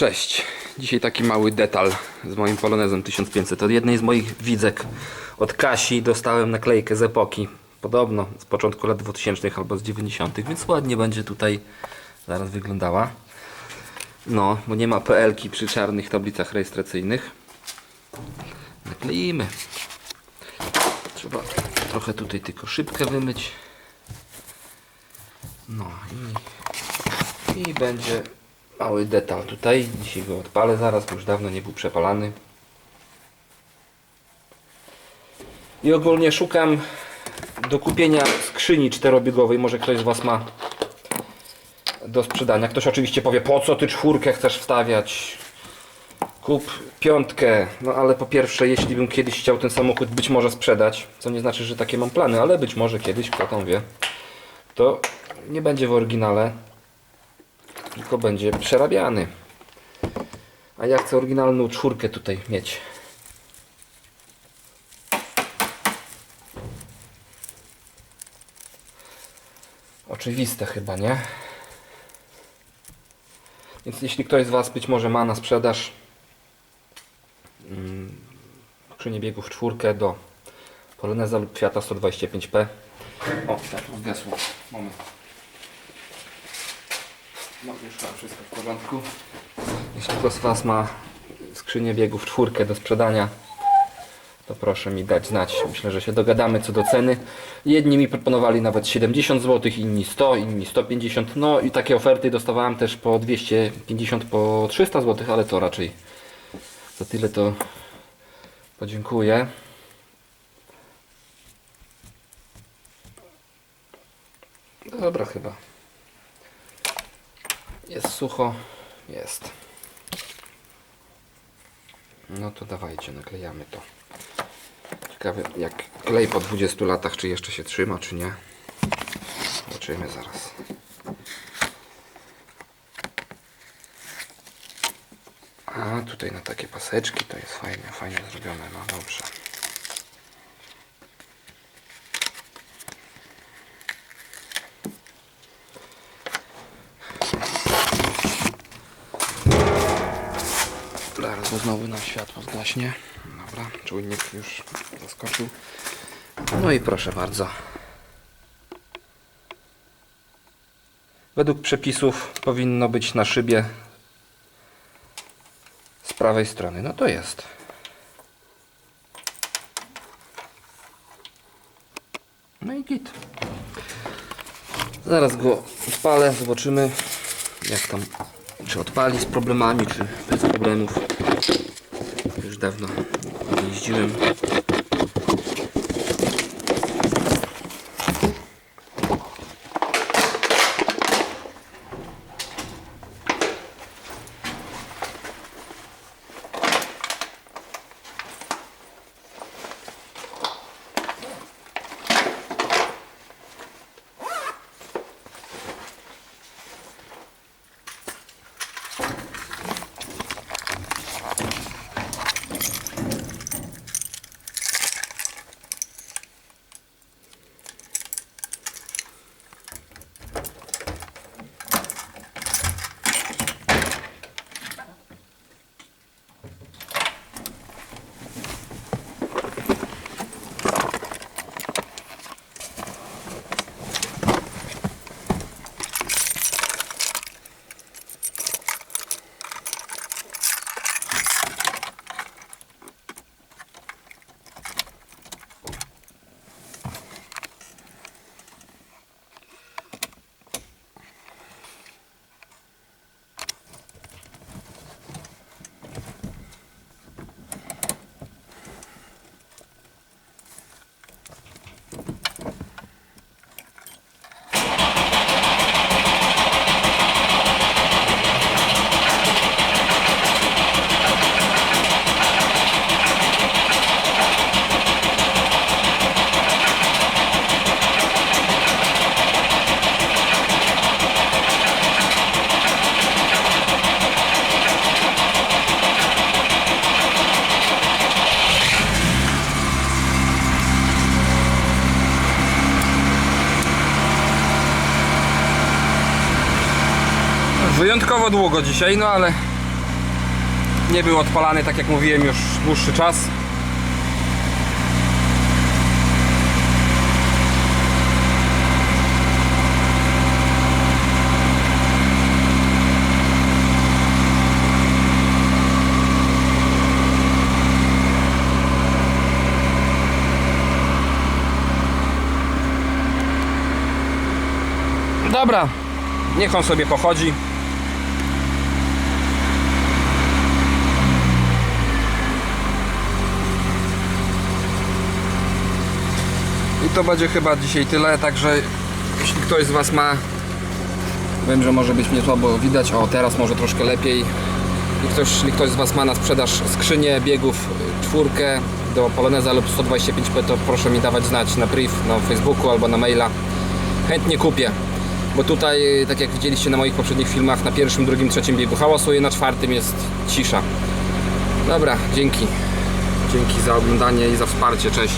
Cześć. Dzisiaj taki mały detal z moim Polonezem 1500. Od jednej z moich widzek od Kasi dostałem naklejkę z epoki. Podobno z początku lat 2000 albo z 90., więc ładnie będzie tutaj zaraz wyglądała. No, bo nie ma PL-ki przy czarnych tablicach rejestracyjnych. Nakleimy. Trzeba trochę tutaj tylko szybkę wymyć. No i, i będzie mały detal tutaj. Dzisiaj go odpalę zaraz, bo już dawno nie był przepalany. I ogólnie szukam do kupienia skrzyni czterobiegowej. Może ktoś z Was ma do sprzedania. Ktoś oczywiście powie, po co Ty czwórkę chcesz wstawiać? Kup piątkę. No ale po pierwsze, jeśli bym kiedyś chciał ten samochód być może sprzedać, co nie znaczy, że takie mam plany, ale być może kiedyś, kto tam wie, to nie będzie w oryginale, tylko będzie przerabiany. A ja chcę oryginalną czwórkę tutaj mieć. Oczywiste chyba, nie? Więc jeśli ktoś z Was być może ma na sprzedaż mm, skrzynię biegów czwórkę do Poloneza lub Fiata 125P. O, światło zgasło. Moment. No już chyba wszystko w porządku. Jeśli ktoś z Was ma skrzynię biegów czwórkę do sprzedania, to proszę mi dać znać. Myślę, że się dogadamy co do ceny. Jedni mi proponowali nawet 70 zł, inni 100, inni 150. No i takie oferty dostawałem też po 250, po 300 zł, ale to raczej za tyle to podziękuję. Dobra chyba. Jest sucho. Jest. No to dawajcie, naklejamy to. Ciekawe jak klej po 20 latach, czy jeszcze się trzyma, czy nie. Zobaczymy zaraz. A tutaj na takie paseczki to jest fajnie, fajnie zrobione, no dobrze. Zaraz, bo znowu nam światło zgaśnie. Dobra, czujnik już zaskoczył. No i proszę bardzo. Według przepisów powinno być na szybie z prawej strony. No to jest. No i git. Zaraz go odpalę, zobaczymy jak tam, czy odpali z problemami, czy bez problemów. Już dawno nie jeździłem. Wyjątkowo długo dzisiaj, no ale nie był odpalany, tak jak mówiłem, już dłuższy czas. Dobra, niech on sobie pochodzi. I to będzie chyba dzisiaj tyle, także jeśli ktoś z Was ma Wiem, że może być mnie słabo widać, o teraz może troszkę lepiej jeśli ktoś, jeśli ktoś z Was ma na sprzedaż skrzynię biegów czwórkę do Poloneza lub 125p to proszę mi dawać znać na priv, na Facebooku albo na maila chętnie kupię bo tutaj, tak jak widzieliście na moich poprzednich filmach, na pierwszym, drugim, trzecim biegu hałasuje, na czwartym jest cisza. Dobra, dzięki. Dzięki za oglądanie i za wsparcie. Cześć.